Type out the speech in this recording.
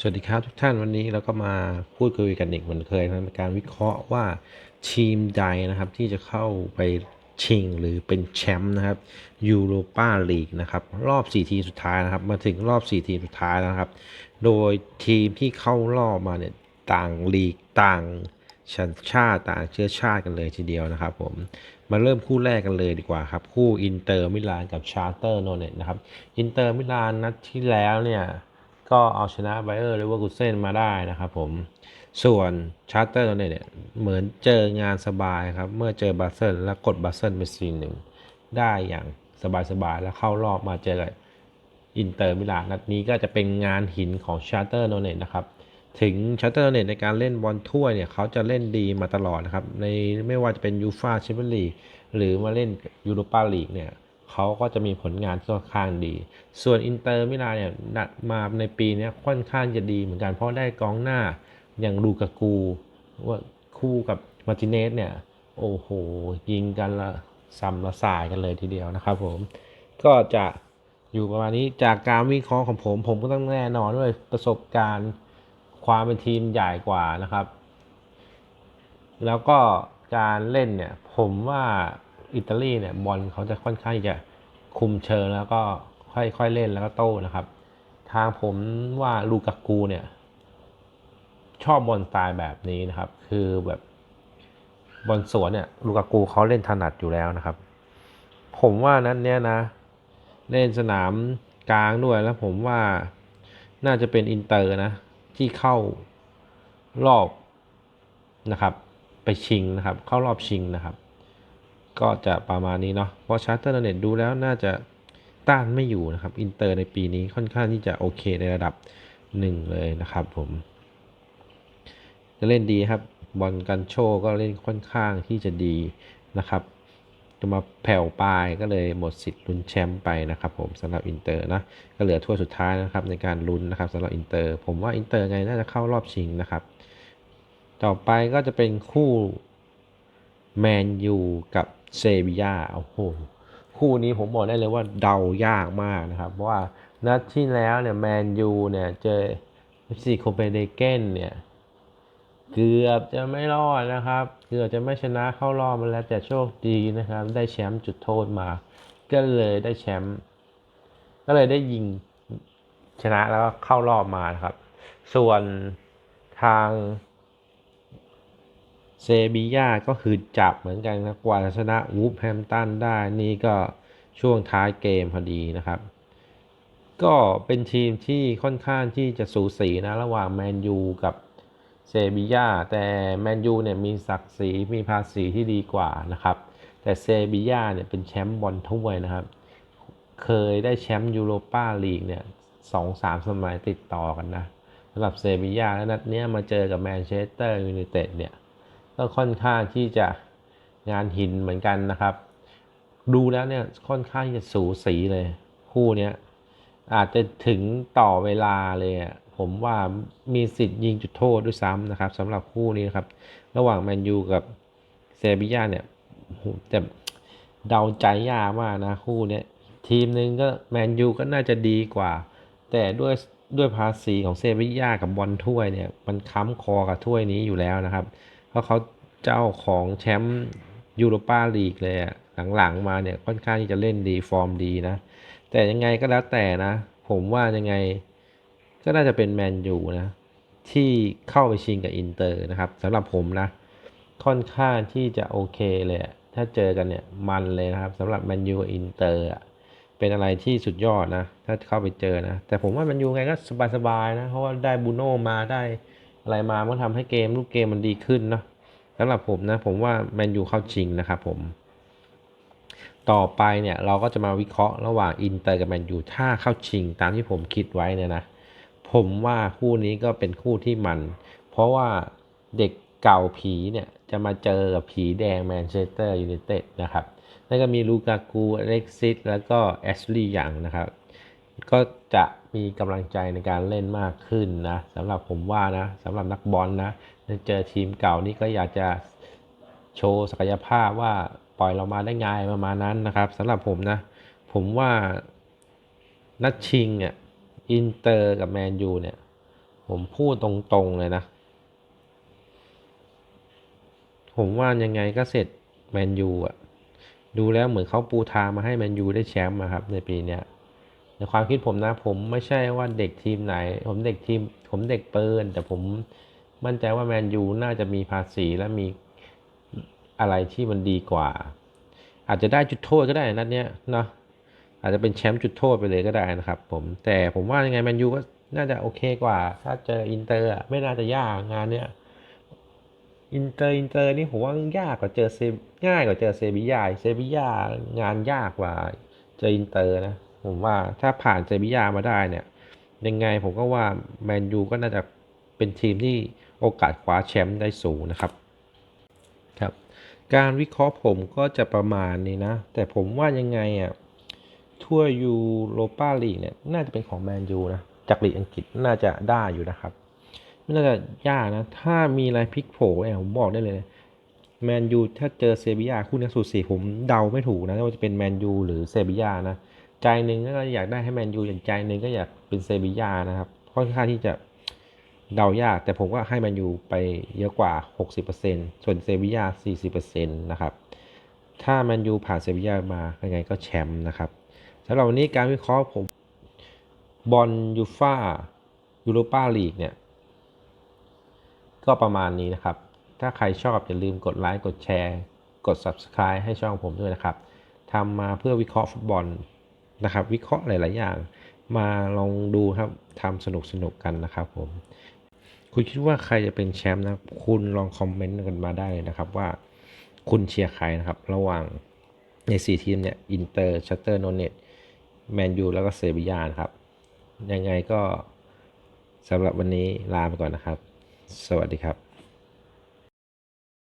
สวัสดีครับทุกท่านวันนี้เราก็มาพูดคุยกันอีกเหมือนเคยนะในการวิเคราะห์ว่าทีมใดนะครับที่จะเข้าไปชิงหรือเป็นแชมป์นะครับยูโรปาลีกนะครับรอบ 4 ทีมสุดท้ายนะครับ มาถึงรอบ 4 ทีมสุดท้ายนะครับ โดยทีมที่เข้ารอบมาเนี่ยต่างลีกต่างชันชาติต่างเชื้อชาติกันเลยทีเดียวนะครับผมมาเริ่มคู่แรกกันเลยดีกว่าครับ คู่อินเตอร์มิลานกับชาร์เตอร์โนเนตนะครับอินเตอร์มิลานนัดที่แล้วเนี่ย ก็เอาชนะไบเออร์หรือว่ากุเซนมาได้นะครับผม ส่วนชาร์เตอร์เนี่ยเนี่ยเหมือนเจองานสบายครับ เมื่อเจอบาเซลแล้วกดบาเซลไปซีหนึ่งได้อย่างสบายๆ แล้วเข้ารอบมาเจอกับอินเตอร์มิลานนัดนี้ก็จะเป็นงานหินของชาร์เตอร์โนเนตนะครับ ถึงชาร์เตอร์โนเนตในการเล่นบอลถ้วยเนี่ยเขาจะเล่นดีมาตลอดนะครับ ในไม่ว่าจะเป็นยูฟาแชมเปี้ยนลีกหรือมาเล่นยูโรปาลีกเนี่ย เขาก็จะมีผลงานค่อนข้างดี ส่วนอินเตอร์มิลานเนี่ยนัดมาในปีนี้ค่อนข้างจะดีเหมือนกันเพราะได้กองหน้าอย่างลูกากูว่าคู่กับมาร์ติเนสเนี่ย โอ้โห ยิงกันละซ้ำละสายกันเลยทีเดียวนะครับผม ก็จะอยู่ประมาณนี้จากการวิเคราะห์ของผม ผมก็ต้องแน่นอนด้วยประสบการณ์ความเป็นทีมใหญ่กว่านะครับ แล้วก็การเล่นเนี่ย ผมว่า อิตาลีเนี่ยบอลเขาจะค่อนข้างจะคุมเชิงแล้วก็ค่อยๆเล่นแล้วก็โต้นะครับ ทางผมว่าลูกากูเนี่ย ชอบบอลสไตล์แบบนี้นะครับ คือแบบบอลสวนเนี่ยลูกากูเขาเล่นถนัดอยู่แล้วนะครับ ผมว่านั้นเนี่ยนะ เล่นสนามกลางด้วยแล้วผมว่าน่าจะเป็นอินเตอร์นะ ที่เข้ารอบนะครับ ไปชิงนะครับ เข้ารอบชิงนะครับ ก็จะประมาณนี้เนาะเพราะชาร์เตอร์เน็ตดูแล้วน่าจะต้านไม่อยู่นะครับ อินเตอร์ในปีนี้ค่อนข้างที่จะโอเคในระดับหนึ่งเลยนะครับผมจะเล่นดีครับ บอลกันโชก็เล่นค่อนข้างที่จะดีนะครับ จะมาแผ่วปลายก็เลยหมดสิทธิ์ลุ้นแชมป์ไปนะครับผมสำหรับอินเตอร์นะก็เหลือถ้วยสุดท้ายนะครับในการลุ้นนะครับสำหรับอินเตอร์ ผมว่าอินเตอร์ไงน่าจะเข้ารอบชิงนะครับ ต่อไปก็จะเป็นคู่แมนยูกับ เซบียาโอ้โหคู่นี้ผมบอกได้เลยว่าเดายากมากนะครับ เพราะว่านัดที่แล้วเนี่ยแมนยูเนี่ยเจอ FC โคเปนเฮเกนเนี่ยเกือบจะไม่รอดนะครับ เกือบจะไม่ชนะเข้ารอบมาแล้วแต่โชคดีนะครับ ได้แชมป์จุดโทษมา ก็เลยได้แชมป์ก็เลยได้ยิงชนะแล้วก็เข้ารอบมานะครับ ส่วนทาง เซบีย่าก็คือจับเหมือนกันนะกว่าชนะวูฟแฮมตันได้นี่ก็ช่วงท้ายเกมพอดีนะครับ ก็เป็นทีมที่ค่อนข้างที่จะสูสีนะ ระหว่างแมนยูกับเซบีย่าแต่แมนยูเนี่ยมีศักดิ์ศรีมีภาษีที่ดีกว่านะครับ แต่เซบีย่าเนี่ยเป็นแชมป์บอลถ้วยนะครับ เคยได้แชมป์ยูโรปาลีกเนี่ยสองสามสมัยติดต่อกันนะสำหรับเซบีย่าแล้วนัดเนี้ยมาเจอกับแมนเชสเตอร์ยูไนเต็ดเนี่ย ก็ค่อนข้างที่จะงานหินเหมือนกันนะครับ ดูแล้วเนี่ยค่อนข้างจะสูสีเลย คู่เนี้ยอาจจะถึงต่อเวลาเลยอะผมว่ามีสิทธิ์ยิงจุดโทษด้วยซ้ำนะครับสำหรับคู่นี้นะครับ ระหว่างแมนยูกับเซบียาเนี่ยโหแต่เดาใจยากมากนะคู่นี้ทีมหนึ่งก็แมนยูก็น่าจะดีกว่า แต่ด้วยด้วยภาษีของเซบียากับบอลถ้วยเนี่ย มันค้ำคอกับถ้วยนี้อยู่แล้วนะครับ เพราะเขาเจ้าของแชมป์ยูโรปาลีกเลยอะหลังๆมาเนี่ยค่อนข้างที่จะเล่นดีฟอร์มดีนะ แต่ยังไงก็แล้วแต่นะ ผมว่ายังไงก็น่าจะเป็นแมนยูนะ ที่เข้าไปชิงกับอินเตอร์นะครับสำหรับผมนะ ค่อนข้างที่จะโอเคเลยถ้าเจอกันเนี่ยมันเลยนะครับสำหรับแมนยูกับอินเตอร์เป็นอะไรที่สุดยอดนะ ถ้าเข้าไปเจอนะ แต่ผมว่าแมนยูไงก็สบายๆนะ เพราะว่าได้บูโน่มาได้ อะไรมามันทำให้เกมลูกเกมมันดีขึ้นเนาะสำหรับผมนะผมว่าแมนยูเข้าชิงนะครับผม ต่อไปเนี่ยเราก็จะมาวิเคราะห์ระหว่างอินเตอร์กับแมนยูถ้าเข้าชิง ตามที่ผมคิดไว้เนี่ยนะผมว่าคู่นี้ก็เป็นคู่ที่มัน เพราะว่าเด็กเก่าผีเนี่ยจะมาเจอกับผีแดงแมนเชสเตอร์ยูไนเต็ดนะครับแล้วก็มีลูกากู อเล็กซิส แล้วก็แอชลีย์ยังนะครับ ก็จะมีกำลังใจในการเล่นมากขึ้นนะสำหรับผมว่านะสำหรับนักบอลนะเจอทีมเก่านี่ก็อยากจะโชว์ศักยภาพว่าปล่อยเรามาได้ไงประมาณนั้นนะครับสำหรับผมนะ ผมว่านัดชิงเนี่ยอินเตอร์กับแมนยูเนี่ย ผมพูดตรงๆเลยนะ ผมว่ายังไงก็เสร็จแมนยูอะ ดูแล้วเหมือนเขาปูทางมาให้แมนยูได้แชมป์อะครับในปีเนี้ย ในความคิดผมนะผมไม่ใช่ว่าเด็กทีมไหน ผมเด็กทีม ผมเด็กเปิร์นแต่ผมมั่นใจว่าแมนยูน่าจะมีภาษีและมีอะไรที่มันดีกว่า อาจจะได้จุดโทษก็ได้นัดเนี้ยเนาะอาจจะเป็นแชมป์จุดโทษไปเลยก็ได้นะครับผมแต่ผมว่ายังไงแมนยูก็น่าจะโอเคกว่า ถ้าเจออินเตอร์ไม่น่าจะยากงานเนี้ยอินเตอร์อินเตอร์นี่ผมว่ายากกว่าเจอเซง่ายกว่าเจอเซบียาเซบียางานยากกว่าเจออินเตอร์นะ ผมว่าถ้าผ่านเซบียามาได้เนี่ย ยังไงผมก็ว่าแมนยูก็น่าจะเป็นทีมที่โอกาสคว้าแชมป์ได้สูงนะครับครับ การวิเคราะห์ผมก็จะประมาณนี้นะ แต่ผมว่ายังไงอะทั่วยูโรปาลีกเนี่ยน่าจะเป็นของแมนยูนะจากลีกอังกฤษน่าจะได้อยู่นะครับ ไม่น่าจะยากนะ ถ้ามีอะไรพลิกโผเนี่ยผมบอกได้เลยแมนยูถ้าเจอเซบียาคู่นี้สูสีผมเดาไม่ถูกนะว่าจะเป็นแมนยูหรือเซบียานะ ใจหนึ่งก็อยากได้ให้แมนยูอย่างใจหนึ่งก็อยากเป็นเซบียานะครับค่อนข้างที่จะเดายาก แต่ผมก็ให้แมนยูไปเยอะกว่า 60%ส่วนเซบียา40%นะครับถ้าแมนยูผ่านเซบียามายังไงก็แชมป์นะครับสำหรับวันนี้การวิเคราะห์ผมบอลยูฟ่ายูโรปาลีกเนี่ย ก็ประมาณนี้นะครับ ถ้าใครชอบอย่าลืมกดไลค์กดแชร์ กด Subscribe ให้ช่องผมด้วยนะครับทำมาเพื่อวิเคราะห์ฟุตบอล นะครับ วิเคราะห์หลาย ๆ อย่าง มาลองดูครับทำสนุกสนุกกันนะครับผม คุณคิดว่าใครจะเป็นแชมป์นะคุณลองคอมเมนต์กันมาได้เลยนะครับว่าคุณเชียร์ใครนะครับ ระหว่างใน 4 ทีมเนี่ยอินเตอร์ชัตเตอร์โนเนตแมนยูแล้วก็เซบียานะครับ ยังไงก็สำหรับวันนี้ลาไปก่อนนะครับ สวัสดีครับ